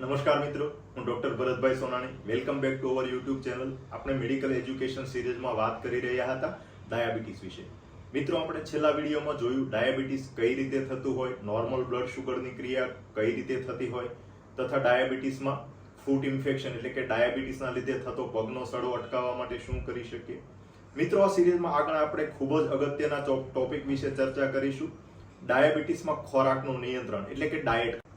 નમસ્કાર મિત્રો, હું doctor Bharatbhai Sonani. Welcome back to our YouTube channel આપણે મેડિકલ એજ્યુકેશન સિરીઝમાં વાત કરી રહ્યા હતા ડાયાબિટીસ વિશે. મિત્રો, આપણે છેલ્લા વિડીયોમાં જોયું ડાયાબિટીસ કઈ રીતે થતું હોય નોર્મલ બ્લડ શુગરની ક્રિયા કઈ રીતે થતી હોય, તથા ડાયાબિટીસમાં ફૂટ ઇન્ફેક્શન એટલે કે ડાયાબિટીસના લીધે થતો પગનો સડો અટકાવવા માટે શું કરી શકીએ. મિત્રો, આ સિરીઝમાં આગળ આપણે ખૂબ જ અગત્યના ટોપિક વિશે ચર્ચા કરીશું. ડાયાબિટીસમાં ખોરાકનું નિયંત્રણ એટલે કે ડાયટ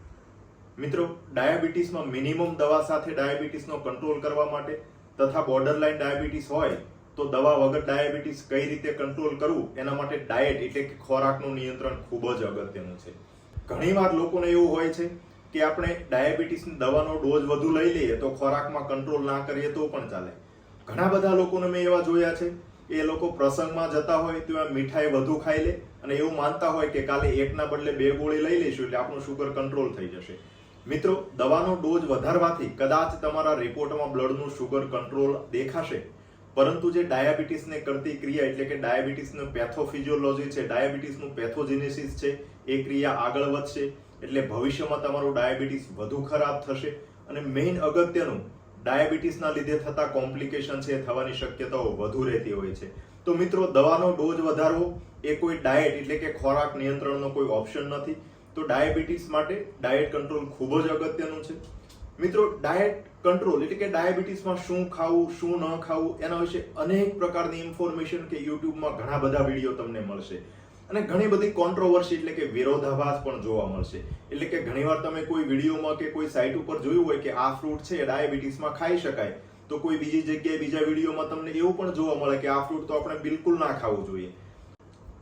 મિત્રો, ડાયાબિટીસમાં મિનિમમ દવા સાથે ડાયાબિટીસનો કંટ્રોલ કરવા માટે તથા બોર્ડરલાઇન ડાયાબિટીસ હોય તો દવા વગર ડાયાબિટીસ કઈ રીતે કંટ્રોલ કરવું, એના માટે ડાયટ એટલે કે ખોરાકનું નિયંત્રણ ખૂબ જ અગત્યનું છે. ઘણીવાર લોકોને એવું હોય છે કે આપણે ડાયાબિટીસની દવાનો ડોઝ વધુ લઈ લઈએ તો ખોરાકમાં કંટ્રોલ ના કરીએ તો પણ ચાલે. ઘણા બધા લોકોને મેં એવા જોયા છે, એ લોકો પ્રસંગમાં જતા હોય તો મીઠાઈ વધુ ખાઈ લે અને એવું માનતા હોય કે કાલે એકના બદલે બે ગોળી લઈ લઈશું એટલે આપણું શુગર કંટ્રોલ થઈ જશે. મિત્રો, દવાનો ડોઝ વધારવાથી કદાચ તમારા રિપોર્ટમાં બ્લડનું શુગર કંટ્રોલ દેખાશે. પરંતુ જે ડાયાબિટીસને કરતી ક્રિયા એટલે કે ડાયાબિટીસનું પેથોફિઝિયોલોજી છે, ડાયાબિટીસનું પેથોજિનેસિસ છે, એ ક્રિયા આગળ વધશે. એટલે ભવિષ્યમાં તમારું ડાયાબિટીસ વધુ ખરાબ થશે. અને મેઇન અગત્યનું, ડાયાબિટીસના લીધે થતા કોમ્પ્લિકેશન છે થવાની શક્યતાઓ વધુ રહેતી હોય છે. તો મિત્રો, દવાનો ડોઝ વધારવો એ કોઈ ડાયટ એટલે કે ખોરાક નિયંત્રણનો કોઈ ઓપ્શન નથી. તો ડાયાબિટીસ માટે ડાયટ કંટ્રોલ ખૂબ જ અગત્યનું છે. મિત્રો, ડાયટ કંટ્રોલ એટલે કે ડાયાબિટીસમાં શું ખાવું, શું ન ખાવું, એના વિશે અનેક પ્રકારની ઇન્ફોર્મેશન કે યુટ્યુબમાં ઘણા બધા વીડિયો તમને મળશે. અને ઘણી બધી કોન્ટ્રોવર્સી એટલે કે વિરોધાભાસ પણ જોવા મળશે. એટલે કે ઘણીવાર તમે કોઈ વિડીયોમાં કે કોઈ સાઇટ ઉપર જોયું હોય કે આ ફ્રૂટ છે ડાયાબિટીસમાં ખાઈ શકાય. તો કોઈ બીજી જગ્યાએ બીજા વિડીયોમાં તમને એવું પણ જોવા મળે કે આ ફ્રૂટ તો આપણે બિલકુલ ના ખાવું જોઈએ.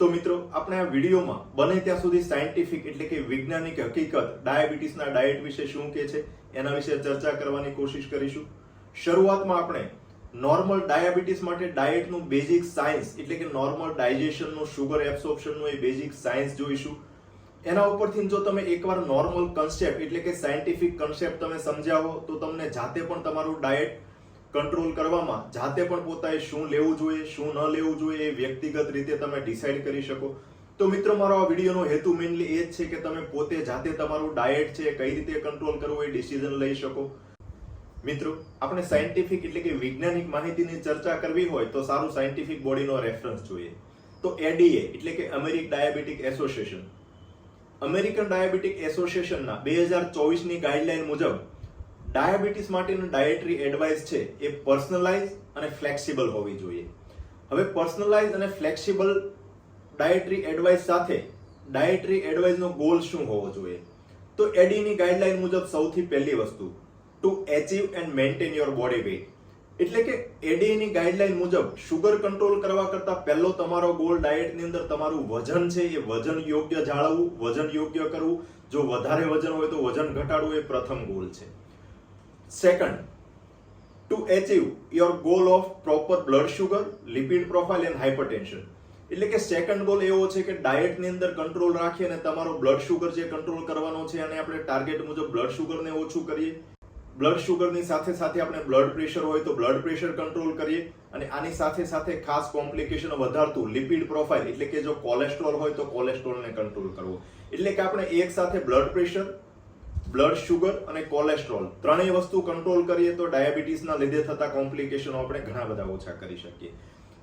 તો મિત્રો, આપણે આ વિડીયોમાં બને ત્યાં સુધી સાયન્ટિફિક એટલે કે વૈજ્ઞાનિક હકીકત, ડાયાબિટીસના ડાયટ વિશે શું કે છે, એના વિશે ચર્ચા કરવાની કોશિશ કરીશું. શરૂઆતમાં આપણે નોર્મલ ડાયાબિટીસ માટે ડાયટનું બેઝિક સાયન્સ એટલે કે નોર્મલ ડાયજેશનનું શુગર એબ્સોર્પ્શનનું એ બેઝિક સાયન્સ જોઈશું. એના ઉપરથી જો તમે એકવાર નોર્મલ કન્સેપ્ટ એટલે કે સાયન્ટિફિક કન્સેપ્ટ તમે સમજાવો, તો તમને જાતે પણ તમારું ડાયટ કંટ્રોલ કરવામાં જાતે પણ પોતાએ શું લેવું જોઈએ, શું ન લેવું જોઈએ એ વ્યક્તિગત રીતે તમે ડિસાઇડ કરી શકો. તો મિત્રો, મારો આ વિડીયોનો હેતુ મેઇનલી એ જ છે કે તમે પોતે જાતે તમારું ડાયટ છે, કઈ રીતે કંટ્રોલ કરવું એ ડિસિઝન લઈ શકો. મિત્રો, આપણે સાયન્ટિફિક એટલે કે વૈજ્ઞાનિક માહિતીની ચર્ચા કરવી હોય તો સારું સાયન્ટિફિક બોડીનો રેફરન્સ જોઈએ. તો એડીએ એટલે કે America diabetic association American diabetic એસોસિએશનના બે હજાર ચોવીસની ગાઈડલાઈન મુજબ ડાયાબિટીસ માટેનું ડાયટરી એડવાઇસ છે એ પર્સનલાઇઝ અને ફ્લેક્સિબલ હોવી જોઈએ. હવે પર્સનલાઇઝ અને ફ્લેક્સિબલ ડાયટરી એડવાઇસ સાથે ડાયટરી એડવાઇસનો ગોલ શું હોવો જોઈએ? તો એડીની ગાઈડલાઇન મુજબ સૌથી પહેલી વસ્તુ to achieve and maintain your body weight એટલે કે એડીની ગાઈડલાઇન મુજબ શુગર કંટ્રોલ કરવા કરતાં પહેલો તમારો ગોલ ડાયટની અંદર તમારું વજન છે એ વજન યોગ્ય જાળવવું, વજન યોગ્ય કરવું. જો વધારે વજન હોય તો વજન ઘટાડવું એ પ્રથમ ગોલ છે. Second to achieve your goal of proper blood sugar lipid profile and hypertension. એટલે કે સેકન્ડ ગોલ એવો છે કે ડાયટની અંદર કંટ્રોલ રાખીએ અને તમારો બ્લડ શુગર જે કંટ્રોલ કરવાનો છે અને આપણે ટાર્ગેટ મુજબ બ્લડ શુગરને ઓછું કરીએ બ્લડ શુગરની સાથે સાથે આપણે બ્લડ પ્રેશર હોય તો બ્લડ પ્રેશર કંટ્રોલ કરીએ અને આની સાથે સાથે ખાસ કોમ્પ્લિકેશન વધારતું લિપિડ પ્રોફાઇલ એટલે કે જો કોલેસ્ટ્રોલ હોય તો કોલેસ્ટ્રોલને કંટ્રોલ કરવો એટલે કે આપણે એક સાથે બ્લડ પ્રેશર બ્લડ શુગર અને કોલેસ્ટ્રોલ ત્રણેય વસ્તુ કંટ્રોલ કરીએ તો ડાયાબિટીસના લીધે થતા કોમ્પ્લિકેશનો આપણે ઘણા બધા ઓછા કરી શકીએ.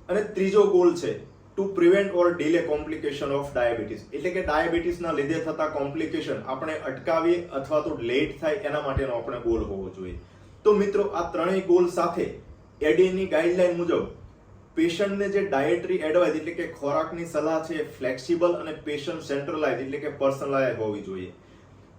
અને ત્રીજો ગોલ છે to prevent or delay complication of diabetes એટલે કે ડાયાબિટીસના લીધે થતા કોમ્પ્લિકેશન આપણે અટકાવીએ અથવા તો લેટ થાય એના માટેનો આપણે ગોલ હોવો જોઈએ. તો મિત્રો, આ ત્રણેય ગોલ સાથે એડીની ગાઈડલાઈન મુજબ પેશન્ટને જે ડાયટરી એડવાઇસ એટલે કે ખોરાકની સલાહ છે ફ્લેક્સિબલ અને પેશન્ટ સેન્ટ્રલાઇઝ એટલે કે પર્સનલાઇઝ હોવી જોઈએ.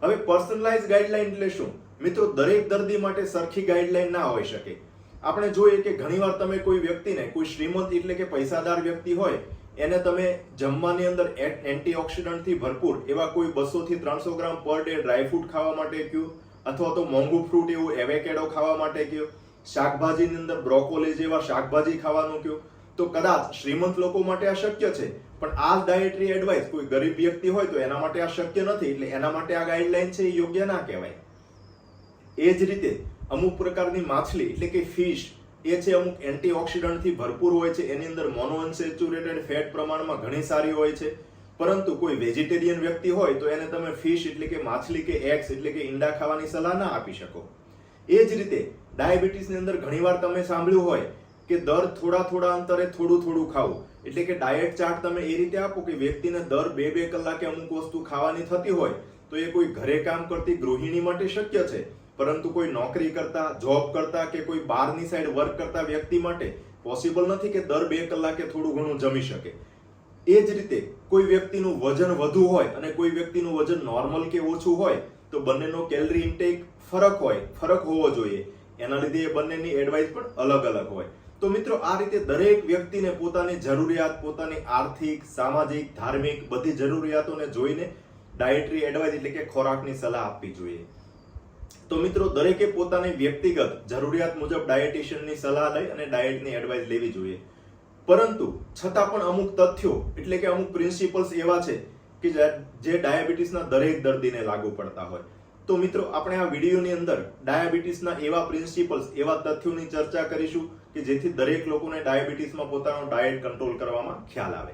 હવે પર્સનલાઇઝ ગાઈડલાઈન એટલે શું મિત્રો, દરેક દર્દી માટે સરખી ગાઈડલાઈન ના હોઈ શકે. આપણે જોઈએ કે ઘણીવાર તમે કોઈ વ્યક્તિને, કોઈ શ્રીમંત એટલે કે પૈસાદાર વ્યક્તિ હોય, એને તમે જમવાની અંદર એન્ટીઓક્સિડન્ટથી ભરપૂર એવા કોઈ બસો થી ત્રણસો ગ્રામ પર ડે ડ્રાયફ્રૂટ ખાવા માટે કહ્યું અથવા તો મોંઘું ફ્રૂટ એવું એવેકેડો ખાવા માટે કહ્યું શાકભાજીની અંદર બ્રોકોલી જેવા શાકભાજી ખાવાનું કહ્યું તો કદાચ શ્રીમંત લોકો માટે આ શક્ય છે. પણ આ ડાયટરી એડવાઇસ કોઈ ગરીબ વ્યક્તિ હોય તો એના માટે આ શક્ય નથી, એટલે એના માટે આ ગાઈડલાઈન છે એ યોગ્ય ના કહેવાય. એ જ રીતે અમુક પ્રકારની માછલી, એટલે કે ફિશ એ છે અમુક એન્ટીઓક્સિડન્ટથી ભરપૂર હોય છે, એની અંદર મોનોઅનસેચ્યુરેટેડ ફેટ પ્રમાણમાં ઘણી સારી હોય છે. પરંતુ કોઈ વેજીટેરિયન વ્યક્તિ હોય તો એને તમે ફિશ એટલે કે માછલી કે એગ્સ એટલે કે ઈંડા ખાવાની સલાહ ના આપી શકો. એ જ રીતે ડાયાબિટીસની અંદર ઘણીવાર તમે સાંભળ્યું હોય કે દર થોડા થોડા અંતરે થોડું થોડું ખાવું. એટલે કે ડાયટ ચાર્ટ તમે એ રીતે આપો કે વ્યક્તિને દર બે બે કલાકે અમુક વસ્તુ ખાવાની થતી હોય, તો એ કોઈ ઘરે કામ કરતી ગૃહિણી માટે શક્ય છે. પરંતુ કોઈ નોકરી કરતા જોબ કરતા કે કોઈ બહારની સાઈડ વર્ક કરતા વ્યક્તિ માટે પોસિબલ નથી કે દર બે કલાકે થોડું ઘણું જમી શકે. એ જ રીતે કોઈ વ્યક્તિનું વજન વધુ હોય અને કોઈ વ્યક્તિનું વજન નોર્મલ કે ઓછું હોય, તો બંનેનો કેલરી ઇન્ટેક ફરક હોય, ફરક હોવો જોઈએ. એના લીધે એ બંનેની એડવાઇસ પણ અલગ અલગ હોય. તો મિત્રો, આ રીતે દરેક વ્યક્તિને પોતાની જરૂરિયાત, પોતાની આર્થિક, સામાજિક, ધાર્મિક બધી જરૂરિયાતોને જોઈને ડાયટરી એડવાઇસ એટલે કે ખોરાકની સલાહ આપવી જોઈએ. તો મિત્રો, દરેકે પોતાની વ્યક્તિગત જરૂરિયાત મુજબ ડાયટિશિયનની સલાહ લઈ અને ડાયટની એડવાઇસ લેવી જોઈએ. પરંતુ છતાં પણ અમુક તથ્યો, એટલે કે અમુક પ્રિન્સિપલ્સ એવા છે કે જે ડાયાબિટીસના દરેક દર્દીને લાગુ પડતા હોય. તો મિત્રો, આપણે આ વિડીયોની અંદર ડાયાબિટીસના એવા પ્રિન્સિપલ્સ એવા તથ્યોની ચર્ચા કરીશું. કે જેથી દરેક લોકોને ડાયાબિટીસમાં પોતાનો ડાયટ કંટ્રોલ કરવામાં ખ્યાલ આવે.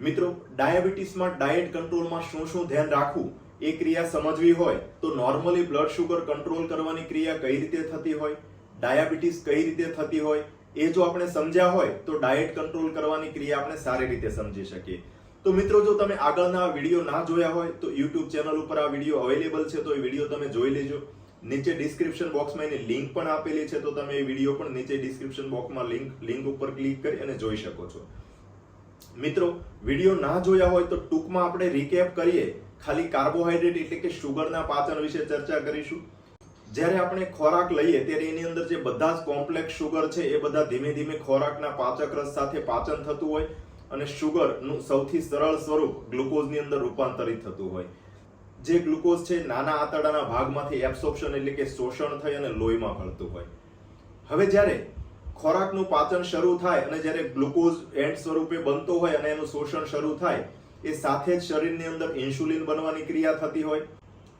મિત્રો, ડાયાબિટીસમાં ડાયટ કંટ્રોલમાં શું શું ધ્યાન રાખવું, એ ક્રિયા સમજવી હોય, તો નોર્મલી બ્લડ શુગર કંટ્રોલ કરવાની ક્રિયા કઈ રીતે થતી હોય, ડાયાબિટીસ કઈ રીતે થતી હોય, એ જો આપણે સમજ્યા હોય, તો ડાયટ કંટ્રોલ કરવાની ક્રિયા આપણે સારી રીતે સમજી શકીએ. તો મિત્રો, જો તમે આગળના વીડિયો ના જોયા હોય, તો યુટ્યુબ ચેનલ ઉપર આ વીડિયો અવેલેબલ છે, તો એ વીડિયો તમે જોઈ લેજો. નીચે ડિસ્ક્રિપ્શન બોક્સમાં એની લિંક પણ આપેલી છે, તો તમે એ વીડિયો પણ નીચે ડિસ્ક્રિપ્શન બોક્સમાં લિંક લિંક ઉપર ક્લિક કરી અને જોઈ શકો છો. મિત્રો વીડિયો ના જોયા હોય તો ટૂંકમાં આપણે રિકેપ કરીએ. ખાલી કાર્બોહાઈડ્રેટ એટલે કે શુગરના પાચન વિશે ચર્ચા કરીશું. જ્યારે આપણે ખોરાક લઈએ, ત્યારે એની અંદર જે બધા જ કોમ્પ્લેક્સ શુગર છે, એ બધા ધીમે ધીમે ખોરાકના પાચક રસ સાથે પાચન થતું હોય અને શુગરનું સૌથી સરળ સ્વરૂપ ગ્લુકોઝની અંદર રૂપાંતરિત થતું હોય. જે ગ્લુકોઝ છે નાના આંતરડાના ભાગમાંથી એબ્સોર્પ્શન એટલે કે શોષણ થઈ અને લોહીમાં ભળતું હોય. હવે જ્યારે ખોરાકનું પાચન શરૂ થાય અને જ્યારે ગ્લુકોઝ એન્ડ સ્વરૂપે બનતો હોય અને એનું શોષણ શરૂ થાય, એ સાથે જ શરીરની અંદર ઇન્સ્યુલિન બનવાની ક્રિયા થતી હોય.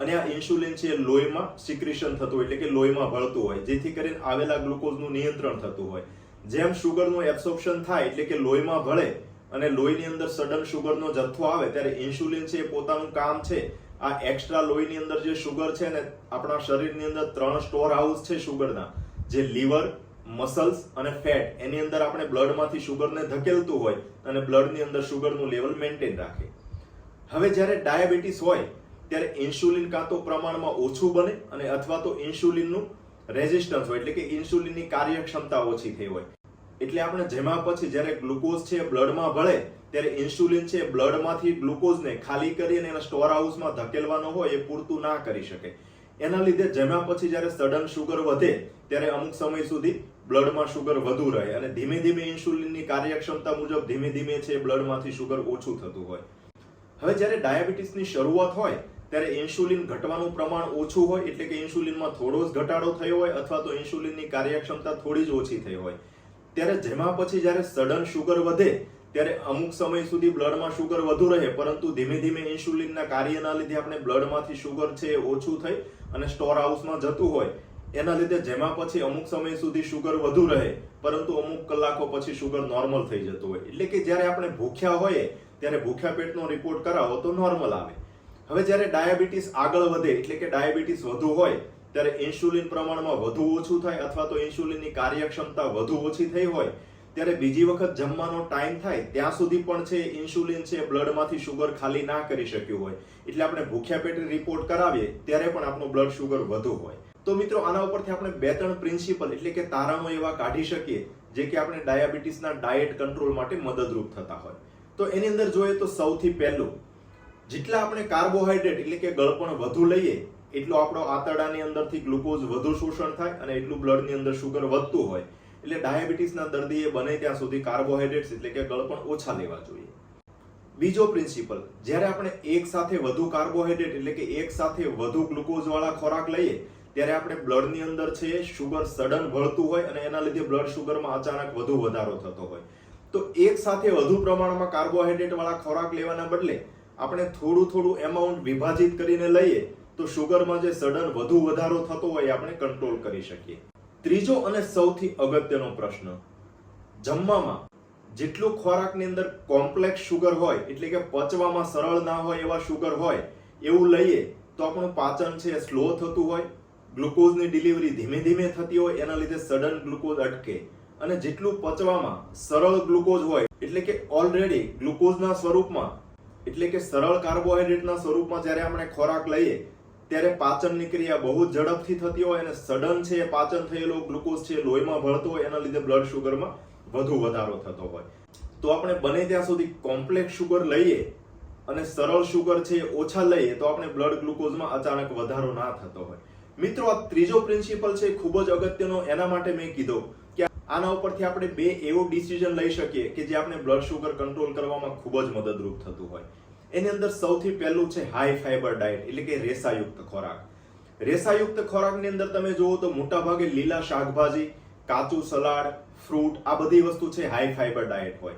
અને આ ઇન્સ્યુલિન છે લોહીમાં સિક્રિશન થતું હોય એટલે કે લોહીમાં ભળતું હોય, જેથી કરીને આવેલા ગ્લુકોઝનું નિયંત્રણ થતું હોય. જેમ શુગરનું એબ્સોર્પ્શન થાય એટલે કે લોહીમાં ભળે અને લોહીની અંદર સડન શુગરનો જથ્થો આવે, ત્યારે ઇન્સ્યુલિન છે એ પોતાનું કામ છે આ એક્સ્ટ્રા લોહીની અંદર જે શુગર છે ને, આપણા શરીરની અંદર ત્રણ સ્ટોર હાઉસ છે શુગરના જે લીવર મસલ્સ અને ફેટ એની અંદર આપણે બ્લડમાંથી શુગરને ધકેલતું હોય, અને બ્લડની અંદર શુગરનું લેવલ મેન્ટેન રાખે. હવે જ્યારે ડાયાબિટીસ હોય, ત્યારે ઇન્સ્યુલિન કાં તો પ્રમાણમાં ઓછું બને, અને અથવા તો ઇન્સ્યુલિનનું રેઝિસ્ટન્સ હોય, એટલે કે ઇન્સ્યુલિનની કાર્યક્ષમતા ઓછી થઈ હોય. એટલે આપણે જેમાં પછી જ્યારે ગ્લુકોઝ છે બ્લડમાં ભળે, ત્યારે ઇન્સ્યુલિન છે બ્લડમાંથી ગ્લુકોઝને ખાલી કરીને એના સ્ટોર હાઉસમાં ધકેલવાનો હોય એ પૂરતું ના કરી શકે. એના લીધે જેમાં પછી જ્યારે સડન શુગર વધે, ત્યારે અમુક સમય સુધી બ્લડમાં શુગર વધુ રહે અને ધીમે ધીમે ઇન્સ્યુલિનની કાર્યક્ષમતા મુજબ ધીમે ધીમે છે બ્લડમાંથી શુગર ઓછું થતું હોય. હવે જ્યારે ડાયાબિટીસની શરૂઆત હોય, ત્યારે ઇન્સ્યુલિન ઘટવાનું પ્રમાણ ઓછું હોય, એટલે કે ઇન્સ્યુલિનમાં થોડો જ ઘટાડો થયો હોય અથવા તો ઇન્સ્યુલિનની કાર્યક્ષમતા થોડી જ ઓછી થઈ હોય. ત્યારે જેમાં પછી જ્યારે સડન શુગર વધે, ત્યારે અમુક સમય સુધી બ્લડમાં શુગર વધુ રહે, પરંતુ ધીમે ધીમે ઇન્સ્યુલિનના કાર્યના લીધે આપણે બ્લડમાંથી શુગર છે ઓછું થઈ અને સ્ટોર હાઉસમાં જતું હોય, એના લીધે જેમાં પછી અમુક સમય સુધી શુગર વધુ રહે, પરંતુ અમુક કલાકો પછી શુગર નોર્મલ થઈ જતું હોય. એટલે કે જ્યારે આપણે ભૂખ્યા હોઈએ, ત્યારે ભૂખ્યા પેટનો રિપોર્ટ કરાવો તો નોર્મલ આવે. હવે જ્યારે ડાયાબિટીસ આગળ વધે, એટલે કે ડાયાબિટીસ વધુ હોય ત્યારે ઇન્સ્યુલિન પ્રમાણમાં વધુ ઓછું થાય અથવા તો ઇન્સ્યુલિનની કાર્યક્ષમતા વધુ ઓછી થઈ હોય, ત્યારે બીજી વખત જમવાનો ટાઈમ થાય, ત્યાં સુધી પણ છે ઇન્સ્યુલિન છે બ્લડમાંથી શુગર ખાલી ના કરી શક્યું હોય. એટલે આપણે ભૂખ્યા પેટે રિપોર્ટ કરાવીએ, ત્યારે પણ આપણું બ્લડ શુગર વધુ હોય. તો મિત્રો, આના ઉપરથી આપણે બે ત્રણ પ્રિન્સિપલ એટલે કે તારણો એવા કાઢી શકીએ, જે કે આપણે ડાયાબિટીસના ડાયટ કંટ્રોલ માટે મદદરૂપ થતા હોય. તો એની અંદર જોઈએ તો સૌથી પહેલું, જેટલા આપણે કાર્બોહાઈડ્રેટ એટલે કે ગળપણ વધુ લઈએ એટલું આપણો આંતરડાની અંદરથી ગ્લુકોઝ વધુ શોષણ થાય અને એટલું બ્લડની અંદર શુગર વધતું હોય, એટલે ડાયાબિટીસના દર્દીએ બને ત્યાં સુધી કાર્બોહાઈડ્રેટ્સ એટલે કે ગળપણ ઓછા લેવા જોઈએ. બીજો પ્રિન્સિપલ, જ્યારે આપણે એક સાથે વધુ કાર્બોહાઈડ્રેટ એટલે કે એક સાથે વધુ ગ્લુકોઝવાળા ખોરાક લઈએ, ત્યારે આપણે બ્લડની અંદર છે શુગર સડન ભળતું હોય અને એના લીધે બ્લડ શુગરમાં અચાનક વધુ વધારો થતો હોય. તો એક સાથે વધુ પ્રમાણમાં કાર્બોહાઈડ્રેટ વાળા ખોરાક લેવાના બદલે, આપણે થોડું થોડું એમાઉન્ટ વિભાજિત કરીને લઈએ તો શુગરમાં જે સડન વધુ વધારો થતો હોય આપણે કંટ્રોલ કરી શકીએ. ત્રીજો અને સૌથી અગત્યનો પ્રશ્ન, જમવામાં જેટલું ખોરાકની અંદર કોમ્પ્લેક્સ શુગર હોય, એટલે કે પચવામાં સરળ ના હોય એવા શુગર હોય, એવું લઈએ તો આપણું પાચન છે સ્લો થતું હોય ગ્લુકોઝની ડિલિવરી ધીમે ધીમે થતી હોય, એના લીધે સડન ગ્લુકોઝ અટકે. અને જેટલું પચવામાં સરળ ગ્લુકોઝ હોય, એટલે કે ઓલરેડી ગ્લુકોઝના સ્વરૂપમાં, એટલે કે સરળ કાર્બોહાઈડ્રેટના સ્વરૂપમાં જ્યારે આપણે ખોરાક લઈએ ત્યારે પાચનની ક્રિયા બહુ જ ઝડપથી થતી હોય અને સડન છે પાચન થયેલો, ગ્લુકોઝ છે લોહીમાં ભળતો હોય, એના લીધે બ્લડ શુગરમાં વધુ વધારો થતો હોય. તો આપણે બને ત્યાં સુધી કોમ્પ્લેક્સ શુગર લઈએ અને સરળ શુગર છે ઓછા લઈએ તો આપણે બ્લડ ગ્લુકોઝમાં અચાનક વધારો ના થતો હોય. મિત્રો, આ ત્રીજો પ્રિન્સિપલ છે ખૂબ જ અગત્યનો, એના માટે મેં કીધો કે આના ઉપરથી આપણે બે એવો ડિસિઝન લઈ શકીએ કે જે આપણે બ્લડ શુગર કંટ્રોલ કરવામાં ખૂબ જ મદદરૂપ થતું હોય. એની અંદર સૌથી પહેલું છે હાઈ ફાઈબર ડાયટ એટલે કે રેસાયુક્ત ખોરાક. રેસાયુક્ત ખોરાકની અંદર તમે જુઓ તો મોટા ભાગે લીલા શાકભાજી, કાચું સલાડ ફ્રૂટ આ બધી વસ્તુ છે હાઈ ફાઈબર ડાયટ હોય.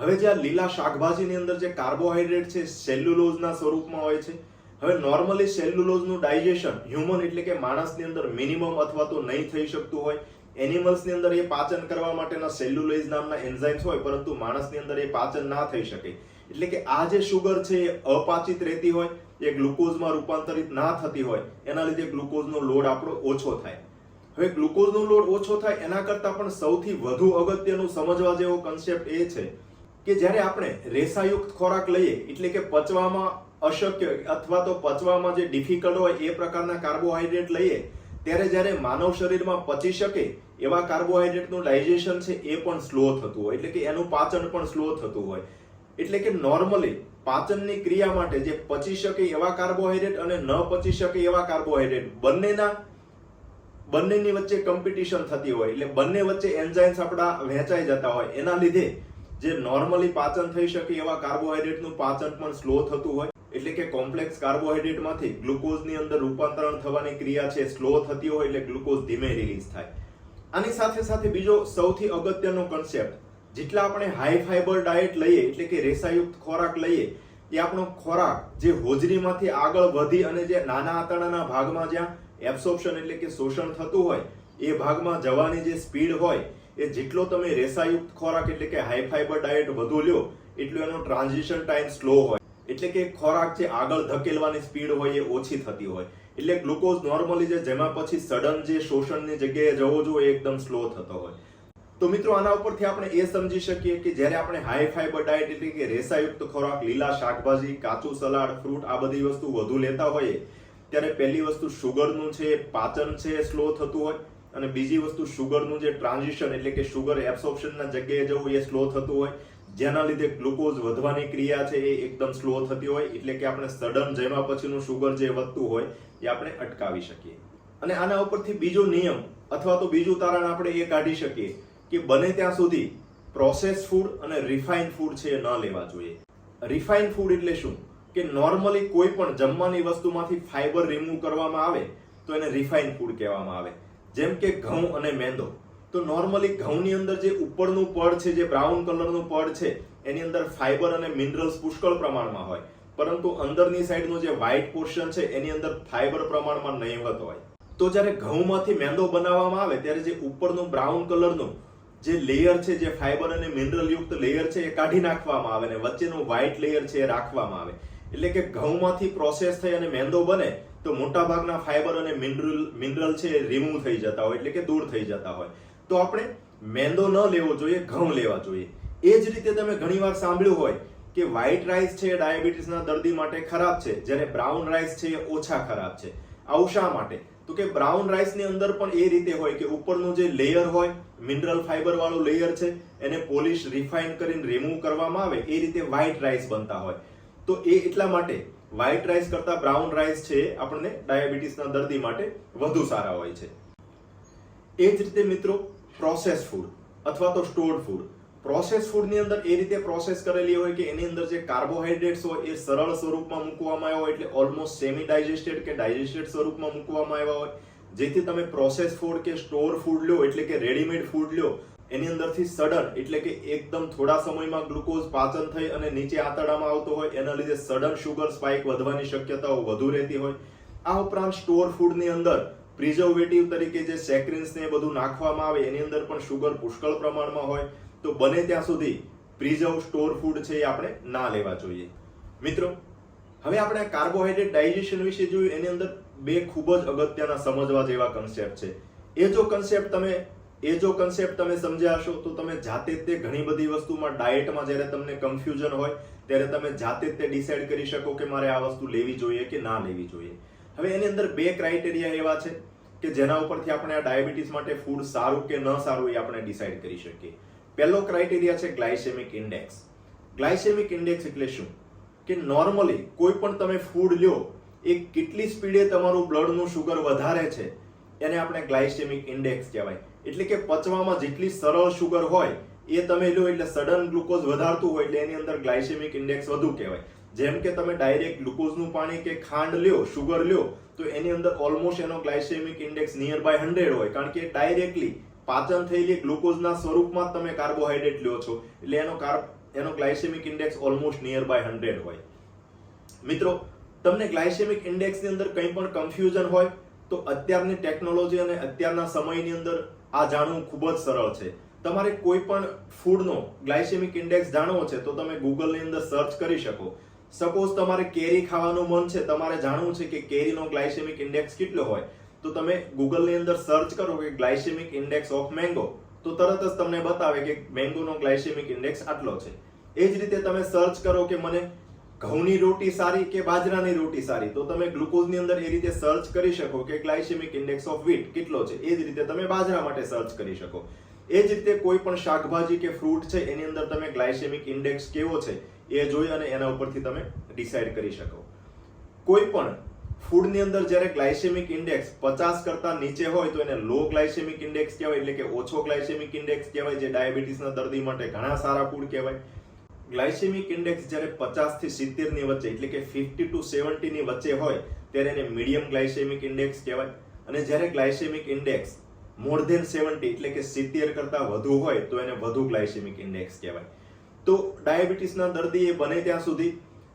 હવે જે આ લીલા શાકભાજીની અંદર જે કાર્બોહાઈડ્રેટ છે સેલ્યુલોઝના સ્વરૂપમાં હોય છે, હવે નોર્મલી સેલ્યુલોઝનું ડાયજેશન હ્યુમન એટલે કે માણસની અંદર મિનિમમ અથવા તો નહીં થઈ શકતું હોય. એનિમલ્સની અંદર એ પાચન કરવા માટેના સેલ્યુલોઝ નામના એન્ઝાઇમ્સ હોય, પરંતુ માણસની અંદર એ પાચન ના થઈ શકે. એટલે કે આ જે શુગર છે એ અપાચિત રહેતી હોય, એ ગ્લુકોઝમાં રૂપાંતરિત ના થતી હોય, એના લીધે ગ્લુકોઝનો લોડ આપણો ઓછો થાય. હવે ગ્લુકોઝનો લોડ ઓછો થાય એના કરતાં પણ સૌથી વધુ અગત્યનું સમજવા જેવો કન્સેપ્ટ એ છે કે જ્યારે આપણે રેસાયુક્ત ખોરાક લઈએ, એટલે કે પચવામાં અશક્ય અથવા તો પચવામાં જે ડિફિકલ્ટ હોય એ પ્રકારના કાર્બોહાઈડ્રેટ લઈએ, ત્યારે જ્યારે માનવ શરીરમાં પચી શકે એવા કાર્બોહાઈડ્રેટનું ડાયજેશન છે એ પણ સ્લો થતું હોય, એટલે કે એનું પાચન પણ સ્લો થતું હોય. એટલે કે નોર્મલી પાચનની ક્રિયા માટે જે પચી શકે એવા કાર્બોહાઈડ્રેટ અને ન પચી શકે એવા કાર્બોહાઈડ્રેટ બંનેના બંનેની વચ્ચે કોમ્પિટિશન થતી હોય. એટલે બંને વચ્ચે એન્ઝાઇમ્સ આપણા વહેંચાઈ જતા હોય. એના લીધે જે નોર્મલી પાચન થઈ શકે એવા કાર્બોહાઈડ્રેટનું પાચન પણ સ્લો થતું હોય. એટલે કે કોમ્પ્લેક્સ કાર્બોહાઈડ્રેટમાંથી ગ્લુકોઝની અંદર રૂપાંતરણ થવાની ક્રિયા છે સ્લો થતી હોય એટલે ગ્લુકોઝ ધીમે રિલીઝ થાય. આની સાથે સાથે બીજો સૌથી અગત્યનો કન્સેપ્ટ જેટલા આપણે હાઈ ફાઈબર ડાયટ લઈએ, એટલે કે રેસાયુક્ત ખોરાક લઈએ, એ આપણો ખોરાક જે હોજરીમાંથી આગળ વધી અને જે નાના આંતરડાના ભાગમાં જ્યાં એબ્સોર્પ્શન એટલે કે શોષણ થતું હોય, એ ભાગમાં જવાની જે સ્પીડ હોય, એ જેટલો તમે રેસાયુક્ત ખોરાક એટલે કે હાઈ ફાઈબર ડાયટ વધુ લ્યો, એટલો એનો ટ્રાન્ઝિશન ટાઈમ સ્લો હોય. એટલે કે ખોરાક જે આગળ ધકેલવાની સ્પીડ હોય, એ ઓછી થતી હોય. એટલે ગ્લુકોઝ નોર્મલી જે જેમાં પછી સડન જે શોષણની જગ્યાએ જવો જોઈએ એકદમ સ્લો થતો હોય. તો મિત્રો, આના ઉપરથી આપણે એ સમજી શકીએ કે જ્યારે આપણે હાઈ ફાઈબર ડાયટ એટલે કે રેસાયુક્ત ખોરાક, લીલા શાકભાજી, કાચું સલાડ ફ્રૂટ આ બધી વસ્તુ વધુ લેતા હોઈએ, ત્યારે પહેલી વસ્તુ શુગરનું છે, પાચન છે સ્લો થતું હોય. અને બીજી વસ્તુ શુગરનું જે ટ્રાન્ઝિશન એટલે કે શુગર એબ્સોર્પ્શનના જગ્યાએ જવું એ સ્લો થતું હોય. જેના લીધે ગ્લુકોઝ વધવાની ક્રિયા છે એ એકદમ સ્લો થતી હોય. એટલે કે આપણે સડન જમ્યા પછીનું શુગર જે વધતું હોય એ આપણે અટકાવી શકીએ. અને આના ઉપરથી બીજો નિયમ અથવા તો બીજું તારણ આપણે એ કાઢી શકીએ કે બને ત્યાં સુધી પ્રોસેસ ફૂડ અને રિફાઇન ફૂડ છે એ ન લેવા જોઈએ. રિફાઇન ફૂડ એટલે શું? કે નોર્મલી કોઈ પણ જમવાની વસ્તુમાંથી ફાઇબર રિમૂવ કરવામાં આવે, તો એને રિફાઇન ફૂડ કહેવામાં આવે. જેમ કે ઘઉં અને મેંદો. તો નોર્મલી ઘઉંની અંદર જે ઉપરનું પડ છે, જે બ્રાઉન કલરનું પડ છે, એની અંદર ફાઇબર અને મિનરલ્સ પુષ્કળ પ્રમાણમાં હોય. પરંતુ અંદરની સાઈડનો જે વ્હાઇટ પોર્શન છે, એની અંદર ફાઇબર પ્રમાણમાં નહીવત હોય. તો જ્યારે ઘઉંમાંથી મેંદો બનાવવામાં આવે, ત્યારે જે ઉપરનું બ્રાઉન કલરનું જે લેયર છે, જે ફાઈબર અને મિનરલ યુક્ત લેયર છે, એ કાઢી નાખવામાં આવે અને વચ્ચેનું વ્હાઇટ લેયર છે, એ રાખવામાં આવે. એટલે કે ઘઉંમાંથી પ્રોસેસ થઈ અને મેંદો બને, તો મોટાભાગના ફાઈબર અને મિનરલ મિનરલ છે એ રિમૂવ થઈ જતા હોય, એટલે કે દૂર થઈ જતા હોય. તો આપણે મેંદો ન લેવો જોઈએ, ઘઉં લેવા જોઈએ. એ જ રીતે તમે ઘણીવાર સાંભળ્યું હોય કે વ્હાઇટ રાઈસ છે ડાયાબિટીસના દર્દી માટે ખરાબ છે, જ્યારે બ્રાઉન રાઈસ છે એ ઓછા ખરાબ છે. આવું શા માટે? તો કે બ્રાઉન રાઈસની અંદર પણ એ રીતે હોય કે ઉપરનું જે લેયર હોય મિનરલ ફાઈબર વાળું લેયર છે, એને પોલિશ રિફાઇન કરીને રિમૂવ કરવામાં આવે, એ રીતે વ્હાઇટ રાઈસ બનતા હોય. તો એ એટલા માટે વ્હાઇટ રાઈસ કરતા બ્રાઉન રાઈસ છે, આપણને ડાયાબિટીસના દર્દી માટે વધુ સારા હોય છે. એ જ રીતે મિત્રો પ્રોસેસ ફૂડ અથવા તો સ્ટોર્ડ ફૂડ પ્રોસેસ ફૂડની અંદર એ રીતે પ્રોસેસ કરેલી હોય કે એની અંદર જે કાર્બોહાઈડ્રેટ્સ હોય એ સરળ સ્વરૂપમાં મૂકવામાં આવ્યા હોય એટલે ઓલમોસ્ટ સેમી ડાયજેસ્ટેડ કે ડાયજેસ્ટેડ સ્વરૂપમાં મૂકવામાં આવ્યા હોય. જેથી તમે પ્રોસેસ ફૂડ કે સ્ટોર ફૂડ લ્યો એટલે કે રેડીમેડ ફૂડ લ્યો, એની અંદરથી સડન એટલે કે એકદમ થોડા સમયમાં ગ્લુકોઝ પાચન થઈ અને નીચે આંતરડામાં આવતો હોય, એના લીધે સડન શુગર સ્પાઇક વધવાની શક્યતાઓ વધુ રહેતી હોય. આ ઉપરાંત સ્ટોર ફૂડની અંદર પ્રિઝર્વેટિવ તરીકે જે સેક્રિન્સ ને બધું નાખવામાં આવે, એની અંદર પણ શુગર પુષ્કળ પ્રમાણમાં હોય. તો બને ત્યાં સુધી પ્રિઝર્વ સ્ટોર ફૂડ છે એ આપણે ના લેવા જોઈએ. મિત્રો, હવે આપણે કાર્બોહાઈડ્રેટ ડાયજેશન વિશે જોયું, એની અંદર બે ખૂબ જ અગત્યના સમજવા જેવા કન્સેપ્ટ છે. એ જો કન્સેપ્ટ તમે, એ જો કન્સેપ્ટ તમે સમજ્યા હશો, તો તમે જાતે તે ઘણી બધી વસ્તુમાં ડાયટમાં જ્યારે તમને કન્ફ્યુઝન હોય, ત્યારે તમે જાતે તે ડિસાઈડ કરી શકો કે મારે આ વસ્તુ લેવી જોઈએ કે ના લેવી જોઈએ. હવે એની અંદર બે ક્રાઇટેરિયા એવા છે કે જેના ઉપરથી આપણે આ ડાયાબિટીસ માટે ફૂડ સારું કે ન સારું એ આપણે ડિસાઈડ કરી શકીએ. પહેલો ક્રાઇટેરિયા છે ગ્લાયસેમિક ઇન્ડેક્સ ગ્લાયસેમિક ઇન્ડેક્સ એટલે શું? કે નોર્મલી કોઈ પણ તમે ફૂડ લ્યો, એ કેટલી સ્પીડે તમારું બ્લડનું શુગર વધારે છે, એને આપણે ગ્લાયસેમિક ઇન્ડેક્સ કહેવાય. એટલે કે પચવામાં જેટલી સરળ શુગર હોય, એ તમે લો એટલે સડન ગ્લુકોઝ વધારતું હોય એટલે એની અંદર ગ્લાયસેમિક ઇન્ડેક્સ વધુ કહેવાય. જેમ કે તમે ડાયરેક્ટ ગ્લુકોઝનું પાણી કે ખાંડ લ્યો શુગર લ્યો, તો એની અંદર ઓલમોસ્ટ એનો glycemic index near by hundred હોય. કારણ કે ડાયરેક્ટલી પાચન થયેલી ગ્લુકોઝના સ્વરૂપમાં તમે કાર્બોહાઈડ્રેટ લ્યો છો. એટલે એનો કાર્બ એનો glycemic index almost near by hundred હોય. મિત્રો, તમને ગ્લાયસેમિક ઇન્ડેક્સની અંદર કંઈ પણ કન્ફ્યુઝન હોય, તો અત્યારની ટેકનોલોજી અને અત્યારના સમયની અંદર આ જાણવું ખૂબ જ સરળ છે. તમારે કોઈ પણ ફૂડનો ગ્લાયસેમિક ઇન્ડેક્સ જાણવો છે, તો તમે ગૂગલની અંદર સર્ચ કરી શકો. સપોઝ તમારે કેરી ખાવાનું મન છે, તમારે જાણવું છે કે કેરીનો ગ્લાયસેમિક ઇન્ડેક્સ કેટલો હોય. તો તમે ગૂગલની અંદર સર્ચ કરો કે ગ્લાયસેમિક ઇન્ડેક્સ ઓફ મેંગો તો તરત જ તમને બતાવે કે મેંગોનો ગ્લાયસેમિક ઇન્ડેક્સ આટલો છે. એ જ રીતે તમે સર્ચ કરો કે મને ઘઉંની રોટી સારી કે બાજરાની રોટી સારી, તો તમે ગ્લુકોઝની અંદર એ રીતે સર્ચ કરી શકો કે ગ્લાયસેમિક ઇન્ડેક્સ ઓફ વીટ કેટલો છે. એ જ રીતે તમે બાજરા માટે સર્ચ કરી શકો. એ જ રીતે કોઈ પણ શાકભાજી કે ફ્રૂટ છે, એની અંદર તમે ગ્લાયસેમિક ઇન્ડેક્સ કેવો છે, એ જોઈ અને એના ઉપરથી તમે ડિસાઇડ કરી શકો. કોઈ પણ ફૂડની અંદર જ્યારે ગ્લાયસેમિક ઇન્ડેક્સ પચાસ કરતા નીચે હોય તો એને લો ગ્લાયસેમિક ઇન્ડેક્સ કહેવાય, એટલે કે ઓછો ગ્લાયસેમિક ઇન્ડેક્સ કહેવાય, જે ડાયાબિટીસના દર્દી માટે ઘણા સારા ફૂડ કહેવાય. ગ્લાયસેમિક ઇન્ડેક્સ જ્યારે પચાસથી સિત્તેરની વચ્ચે, એટલે કે ફિફ્ટી ટુ સેવન્ટી ની વચ્ચે હોય, ત્યારે એને મીડિયમ ગ્લાયસેમિક ઇન્ડેક્સ કહેવાય. અને જ્યારે glycemic index more than seventy, એટલે કે સિત્તેર કરતા વધુ હોય, તો એને વધુ ગ્લાયસેમિક ઇન્ડેક્સ કહેવાય. તો ડાયાબિટીસના દર્દીએ બને ત્યાં સુધી.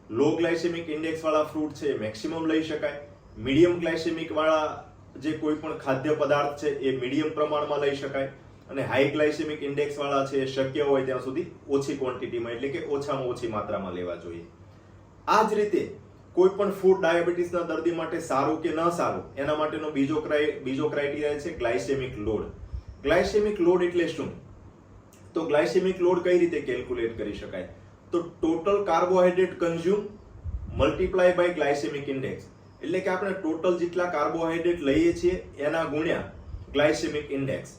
લો ગ્લાયસેમિક ઇન્ડેક્સ વાળા ફ્રૂટ છે એ મેક્સિમમ લઈ શકાય. મીડિયમ ગ્લાયસેમિક વાળા જે કોઈ પણ ખાદ્ય પદાર્થ છે એ મીડિયમ પ્રમાણમાં લઈ શકાય. અને હાઈ ગ્લાયસેમિક ઇન્ડેક્સ વાળા છે એ શક્ય હોય ત્યાં સુધી ઓછી ક્વોન્ટિટીમાં, એટલે કે ઓછામાં ઓછી માત્રામાં લેવા જોઈએ. આ જ રીતે કોઈ પણ ફૂડ ડાયાબિટીસના દર્દી માટે સારું કે ન સારું, એના માટેનો બીજો ક્રાઈ બીજો ક્રાઇટેરિયા છે ગ્લાયસેમિક લોડ. ગ્લાયસેમિક લોડ એટલે શું? તો ગ્લાયસેમિક લોડ કઈ રીતે કેલ્ક્યુલેટ કરી શકાય? તો total carbohydrate consume multiply by glycemic index એટલે કે આપણે ટોટલ જેટલા કાર્બોહાઈડ્રેટ લઈએ છીએ, એના ગુણ્યા ગ્લાયસેમિક ઇન્ડેક્સ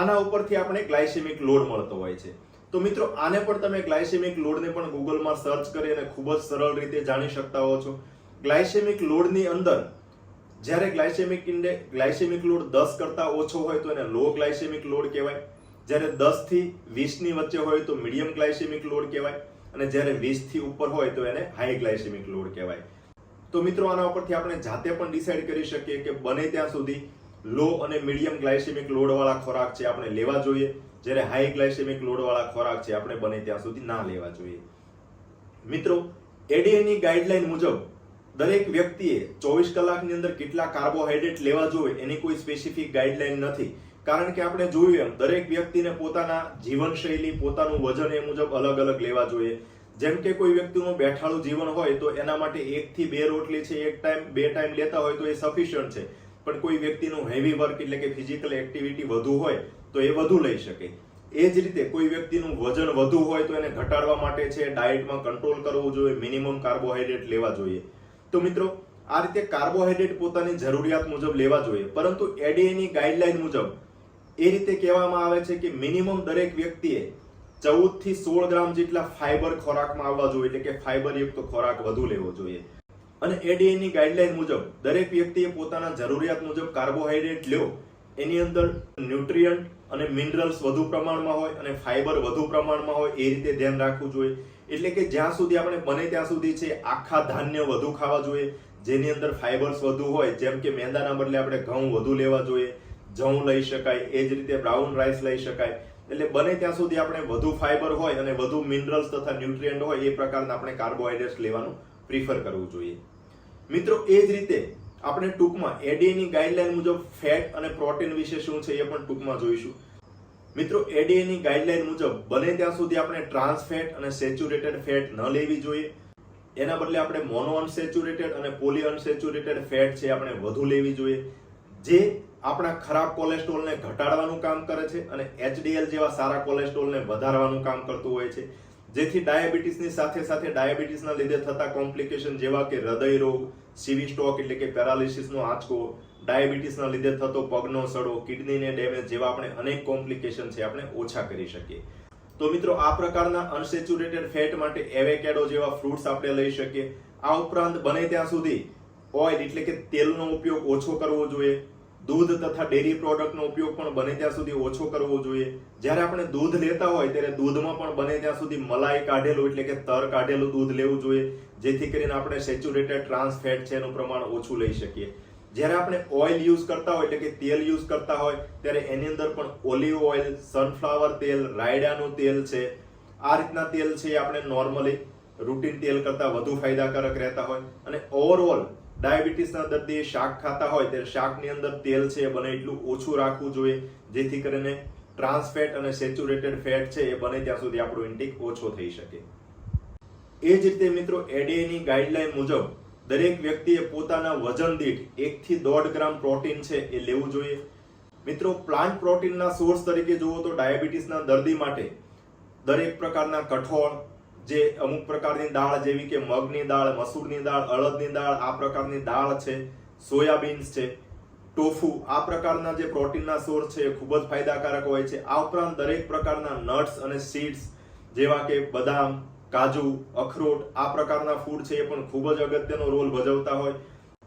આના ઉપરથી આપણે ગ્લાયસેમિક લોડ મળતો હોય છે. તો મિત્રો, આને પણ તમે ગ્લાયસેમિક લોડને પણ ગૂગલમાં સર્ચ કરી અને ખૂબ જ સરળ રીતે જાણી શકતા હો છો. ગ્લાયસેમિક લોડની અંદર, જ્યારે ગ્લાયસેમિક ઇન્ડેક્સ ગ્લાયસેમિક લોડ દસ કરતાં ઓછો હોય તો એને લો ગ્લાયસેમિક લોડ કહેવાય. જ્યારે દસથી વીસની વચ્ચે હોય તો મીડિયમ ગ્લાયસેમિક લોડ કહેવાય. અને જ્યારે વીસથી ઉપર હોય તો એને હાઈ ગ્લાયસેમિક લોડ કહેવાય. તો મિત્રો, આના ઉપરથી આપણે જાતે પણ ડિસાઈડ કરી શકીએ કે બને ત્યાં સુધી લો અને મીડિયમ ગ્લાયસેમિક લોડવાળા ખોરાક છે આપણે લેવા જોઈએ. જ્યારે હાઈ ગ્લાયસેમિક લોડવાળા ખોરાક છે આપણે બને ત્યાં સુધી ના લેવા જોઈએ. મિત્રો એડીએની ગાઈડલાઈન મુજબ દરેક વ્યક્તિએ ચોવીસ કલાકની અંદર કેટલા કાર્બોહાઈડ્રેટ લેવા જોઈએ એની કોઈ સ્પેસિફિક ગાઈડલાઈન નથી. કારણ કે આપણે જોયું એમ, દરેક વ્યક્તિને પોતાના જીવનશૈલી, પોતાનું વજન એ મુજબ અલગ અલગ લેવા જોઈએ. જેમ કે કોઈ વ્યક્તિનું બેઠાળું જીવન હોય તો એના માટે એક થી બે રોટલી છે, એક ટાઈમ, બે ટાઈમ લેતા હોય તો એ સફિશિયન્ટ છે. પણ કોઈ વ્યક્તિનું હેવી વર્ક એટલે કે ફિઝિકલ એક્ટિવિટી વધુ હોય તો એ વધુ લઈ શકે. એ જ રીતે કોઈ વ્યક્તિનું વજન વધુ હોય તો એને ઘટાડવા માટે છે ડાયટમાં કંટ્રોલ કરવું જોઈએ મિનિમમ કાર્બોહાઈડ્રેટ લેવા જોઈએ. તો મિત્રો, આ રીતે કાર્બોહાઈડ્રેટ પોતાની જરૂરિયાત મુજબ લેવા જોઈએ. પરંતુ એડીએની ગાઈડલાઈન મુજબ એ રીતે કહેવામાં આવે છે કે મિનિમમ દરેક વ્યક્તિએ ચૌદથી સોળ ગ્રામ જેટલા ફાઈબર ખોરાકમાં આવવા જોઈએ, એટલે કે ફાઈબર યુક્ત ખોરાક વધુ લેવો જોઈએ. અને એડીએની ગાઈડલાઈન મુજબ દરેક વ્યક્તિએ પોતાના જરૂરિયાત મુજબ કાર્બોહાઈડ્રેટ લ્યો, એની અંદર ન્યુટ્રિયન્ટ અને મિનરલ્સ વધુ પ્રમાણમાં હોય અને ફાઈબર વધુ પ્રમાણમાં હોય, એ રીતે ધ્યાન રાખવું જોઈએ. એટલે કે જ્યાં સુધી આપણે બને ત્યાં સુધી છે, આખા ધાન્ય વધુ ખાવા જોઈએ. જેની અંદર ફાઈબર્સ વધુ હોય, જેમ કે મેંદાના બદલે આપણે ઘઉં વધુ લેવા જોઈએ. જઉં લઈ શકાય, એ જ રીતે બ્રાઉન રાઈસ લઈ શકાય. એટલે બને ત્યાં સુધી આપણે વધુ ફાઈબર હોય અને વધુ મિનરલ્સ તથા ન્યુટ્રિયન્ટ હોય, એ પ્રકારના આપણે કાર્બોહાઈડ્રેટ્સ લેવાનું પ્રિફર કરવું જોઈએ. મિત્રો, એ જ રીતે આપણે ટૂંકમાં એડીએની ગાઈડલાઈન મુજબ ફેટ અને પ્રોટીન વિશે શું છે એ પણ ટૂંકમાં જોઈશું. મિત્રો એડીએની ગાઈડલાઈન મુજબ બને ત્યાં સુધી આપણે ટ્રાન્સ ફેટ અને સેચ્યુરેટેડ ફેટ ન લેવી જોઈએ. એના બદલે આપણે મોનો અનસેચ્યુરેટેડ અને પોલી અનસેચ્યુરેટેડ ફેટ છે આપણે વધુ લેવી જોઈએ. જે આપણા ખરાબ કોલેસ્ટ્રોલને ઘટાડવાનું કામ કરે છે અને એચડીએલ જેવા સારા કોલેસ્ટ્રોલને વધારવાનું કામ કરતું હોય છે. જેથી ડાયાબિટીસની સાથે સાથે ડાયાબિટીસના લીધે થતા કોમ્પ્લિકેશન જેવા કે હૃદય રોગ સીવી સ્ટોક એટલે કે પેરાલિસિસનો આંચકો, ડાયાબિટીસના લીધે થતો પગનો સડો, કિડનીને ડેમેજ જેવા આપણે અનેક કોમ્પ્લિકેશન છે આપણે ઓછા કરી શકીએ. તો મિત્રો, આ પ્રકારના અનસેચ્યુરેટેડ ફેટ માટે એવેકેડો જેવા ફ્રૂટ્સ આપણે લઈ શકીએ. આ ઉપરાંત બને ત્યાં સુધી ઓઇલ એટલે કે તેલનો ઉપયોગ ઓછો કરવો જોઈએ. દૂધ તથા ડેરી પ્રોડક્ટનો ઉપયોગ પણ બને ત્યાં સુધી ઓછો કરવો જોઈએ. જ્યારે આપણે દૂધ લેતા હોય ત્યારે દૂધમાં પણ બને ત્યાં સુધી મલાઈ કાઢેલું, એટલે કે તર કાઢેલું દૂધ લેવું જોઈએ, જેથી કરીને આપણે સેચ્યુરેટેડ ટ્રાન્સ ફેટ છે એનું પ્રમાણ ઓછું લઈ શકીએ. જ્યારે આપણે ઓઇલ યુઝ કરતા હોય, એટલે કે તેલ યુઝ કરતા હોય, ત્યારે એની અંદર પણ ઓલિવ ઓઇલ સનફ્લાવર તેલ, રાયડાનું તેલ છે. આ રીતના તેલ છે આપણે નોર્મલી રૂટીન તેલ કરતાં વધુ ફાયદાકારક રહેતા હોય. અને ઓવરઓલ ડાયાબિટીસના દર્દીએ શાક ખાતા હોય ત્યારે શાકની અંદર તેલ છે એ બને એટલું ઓછું રાખવું જોઈએ, જેથી કરીને ટ્રાન્સફેટ અને સેચ્યુરેટેડ ફેટ છે એ બને ત્યાં સુધી આપણો ઇન્ટેક ઓછો થઈ શકે. એ જ રીતે મિત્રો એડીએની ગાઈડલાઈન મુજબ દરેક વ્યક્તિએ પોતાના વજન દીઠ એકથી દોઢ ગ્રામ પ્રોટીન છે એ લેવું જોઈએ. મિત્રો પ્લાન્ટ પ્રોટીનના સોર્સ તરીકે જુઓ તો ડાયાબિટીસના દર્દી માટે દરેક પ્રકારના કઠોળ જે અમુક પ્રકારની દાળ જેવી કે મગની દાળ, મસૂરની દાળ અડદની દાળ, આ પ્રકારની દાળ છે, સોયાબીન્સ છે, ટોફુ, આ પ્રકારના જે પ્રોટીનના સોર્સ છે એ ખૂબ જ ફાયદાકારક હોય છે. આ ઉપરાંત દરેક પ્રકારના નટ્સ અને સીડ્સ જેવા કે બદામ, કાજુ, અખરોટ, આ પ્રકારના ફૂડ છે એ પણ ખૂબ જ અગત્યનો રોલ ભજવતા હોય.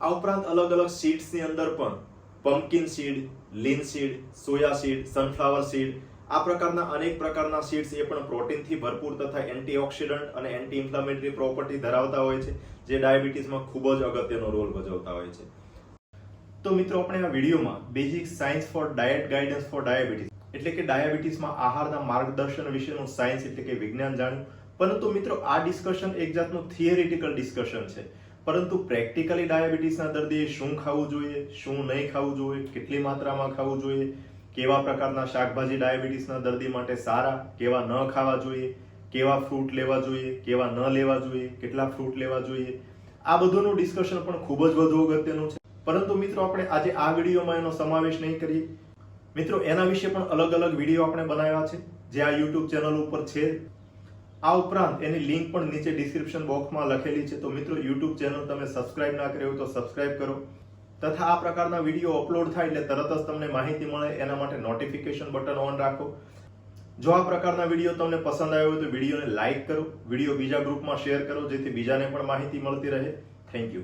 આ ઉપરાંત અલગ અલગ સીડ્સની અંદર પણ pumpkin seed linseed soya seed sunflower seed આ પ્રકારના અનેક પ્રકારના સીડ્સ એ પણ પ્રોટીનથી ભરપૂર તથા એન્ટીઓક્સિડન્ટ અને એન્ટી ઇન્ફ્લામેટરી પ્રોપર્ટી ધરાવતા હોય છે, જે ડાયાબિટીસમાં ખૂબ જ અગત્યનો રોલ ભજવતા હોય છે. તો મિત્રો, આપણે આ વિડીયોમાં basic science for diet guidance for diabetes એટલે કે ડાયાબિટીસમાં આહારના માર્ગદર્શન વિશેનું સાયન્સ એટલે કે વિજ્ઞાન જાણ્યું. પરંતુ મિત્રો, આ ડિસ્કશન એક જાતનું થિયરિટિકલ ડિસ્કશન છે. પરંતુ પ્રેક્ટિકલી ડાયાબિટીસના દર્દીએ શું ખાવું જોઈએ, શું નહીં ખાવું જોઈએ, કેટલી માત્રામાં ખાવું જોઈએ કેવા પ્રકારના શાકભાજી ડાયાબિટીસના દર્દી માટે સારા, કેવા ન ખાવા જોઈએ, કેવા ફ્રૂટ લેવા જોઈએ, કેવા ન લેવા જોઈએ, કેટલા ફ્રૂટ લેવા જોઈએ. આ બધુંનું ડિસ્કશન પણ ખૂબ જ વધુ અગત્યનું છે. પરંતુ મિત્રો, આપણે આજે આ વિડીયોમાં એનો સમાવેશ નહીં કરીએ. મિત્રો, એના વિશે પણ અલગ અલગ વીડિયો આપણે બનાવ્યા છે, જે આ યુટ્યુબ ચેનલ ઉપર છે. આ ઉપરાંત એની લિંક પણ નીચે ડિસ્ક્રિપ્શન બોક્સમાં લખેલી છે. તો મિત્રો, યુટ્યુબ ચેનલ તમે સબસ્ક્રાઇબ ના કર્યો હોય તો સબસ્ક્રાઇબ કરો. તથા આ પ્રકારના વીડિયો અપલોડ થાય એટલે તરત જ તમને માહિતી મળે, એના માટે નોટિફિકેશન બટન ઓન રાખો. જો આ પ્રકારના વીડિયો તમને પસંદ આવ્યો હોય તો વિડીયોને લાઇક કરો, વીડિયો બીજા ગ્રુપમાં શેર કરો, જેથી બીજાને પણ માહિતી મળતી રહે. Thank you